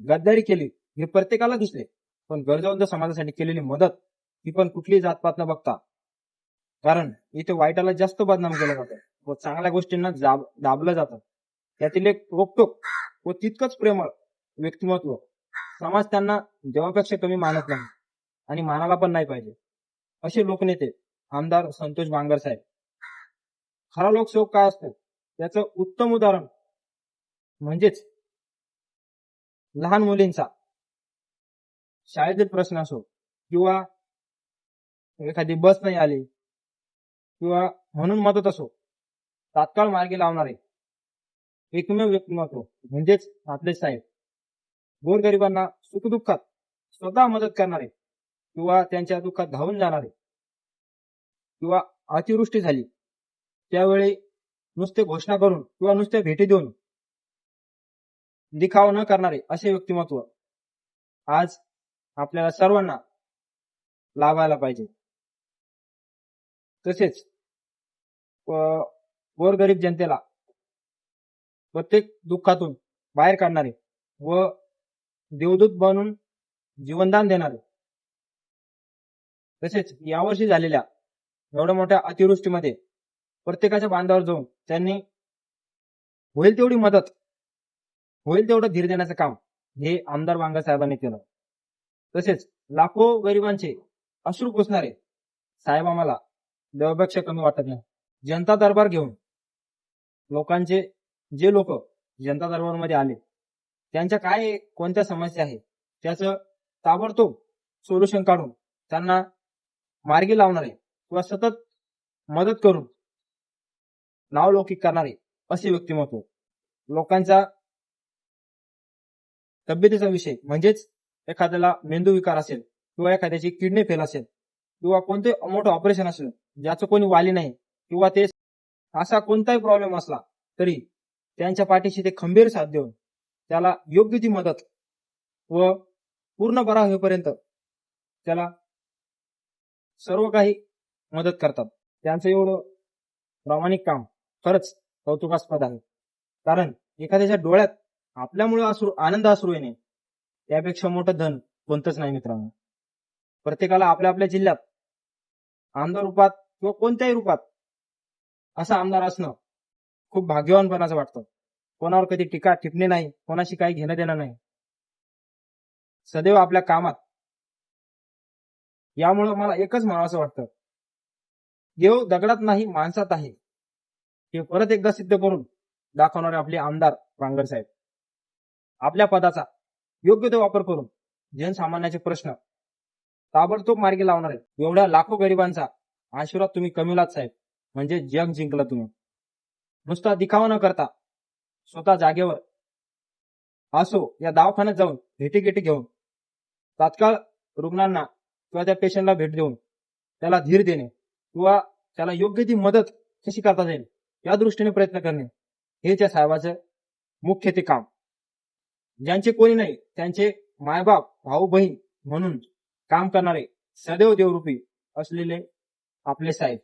गद्दारी केली. हे प्रत्येकाला दिसले. पण गरजवंत समाजासाठी केलेली मदत ही पण कुठली जातपात न बघता. कारण इथे वाईटाला जास्त बदनाम केलं जातं व चांगल्या गोष्टींना जाब दाबलं जातं. त्यातील एक रोकटोक व तितकंच प्रेमळ व्यक्तिमत्व समाज त्यांना देवापेक्षा कमी मानत नाही आणि मानायला पण नाही पाहिजे. असे लोकनेते आमदार संतोष बांगर साहेब. खरा लोकसेवक काय असतो? त्याचं उत्तम उदाहरण म्हणजेच लहान मुलींचा. शाळेतील प्रश्न असो किंवा एखादी बस नाही आली किंवा म्हणून मदत असो तात्काळ मार्गी लावणारे एकमेव व्यक्तिमत्व म्हणजेच आपले साहेब. गोरगरिबांना सुखदुःखात स्वतः मदत करणारे किंवा त्यांच्या दुःखात धावून जाणारे किंवा अतिवृष्टी झाली त्यावेळी नुसते घोषणा करून किंवा नुसते भेटी देऊन दिखाव न करणारे असे व्यक्तिमत्व आज आपल्याला सर्वांना लाभायला पाहिजे. तसेच गोरगरीब जनतेला प्रत्येक दुःखातून बाहेर काढणारे व देवदूत बनून जीवनदान देणारे. तसेच यावर्षी झालेल्या एवढ्या मोठ्या अतिवृष्टीमध्ये प्रत्येकाच्या बांधावर जाऊन त्यांनी होईल तेवढी मदत होईल तेवढं धीर देण्याचं काम हे आमदार वांगा साहेबांनी केलं. तसेच लाखो गरिबांचे अश्रू पुसणारे साहेब आम्हाला देवापेक्षा कमी वाटत नाही. जनता दरबार घेऊन लोकांचे जे लोक जनता दरबारमध्ये आले त्यांच्या काय कोणत्या समस्या आहे त्याचं ताबडतोब सोल्युशन काढून त्यांना मार्गी लावणारे किंवा सतत मदत करून नावलौकिक करणारे असे व्यक्तिमत्व लोकांचा तब्येतीचा विषय म्हणजेच एखाद्याला मेंदू विकार असेल किंवा एखाद्याची किडनी फेल असेल किंवा कोणते मोठं ऑपरेशन असेल ज्याचं कोणी वाली नाही किंवा ते असा कोणताही प्रॉब्लेम असला तरी त्यांच्या पाठीशी ते खंबीर साथ देऊन त्याला योग्य ती मदत व पूर्ण बरा होईपर्यंत त्याला सर्व काही मदत करतात. त्यांचं एवढं प्रामाणिक काम खरंच कौतुकास्पद आहे. कारण एखाद्याच्या डोळ्यात आपल्यामुळे असू आनंद असू येणे त्यापेक्षा मोठं धन कोणतंच नाही मित्रांनो. प्रत्येकाला आपल्या आपल्या जिल्ह्यात आमदार रूपात किंवा कोणत्याही रूपात असा आमदार असणं खूप भाग्यवानपणाचं वाटतं. कोणावर कधी टीका टिपणे नाही कोणाशी काही घेणं देणं नाही. सदैव आपल्या कामात. यामुळं मला एकच म्हणावं वाटतं. देव दगडात नाही माणसात आहे. हे परत एकदा सिद्ध करून दाखवणारे आपले आमदार बांगर साहेब. आपल्या पदाचा योग्य तो वापर करून जनसामान्याचे प्रश्न ताबडतोब मार्गी लावणार एवढ्या लाखो गरिबांचा आशीर्वाद तुम्ही कमीलाच साहेब. म्हणजे जग जिंकलं तुम्ही. नुसता दिखावा न करता स्वतः जागेवर असो या दवाखान्यात जाऊन भेटी गेटी घेऊन तात्काळ रुग्णांना किंवा त्या पेशंटला भेट देऊन त्याला धीर देणे किंवा त्याला योग्य ती मदत कशी करता येईल या दृष्टीने प्रयत्न करणे हे त्या साहेबाचं मुख्य ते काम. ज्यांचे कोणी नाही त्यांचे मायबाप भाऊ बहीण म्हणून काम करणारे सदैव देवरूपी असलेले आपले साहेब.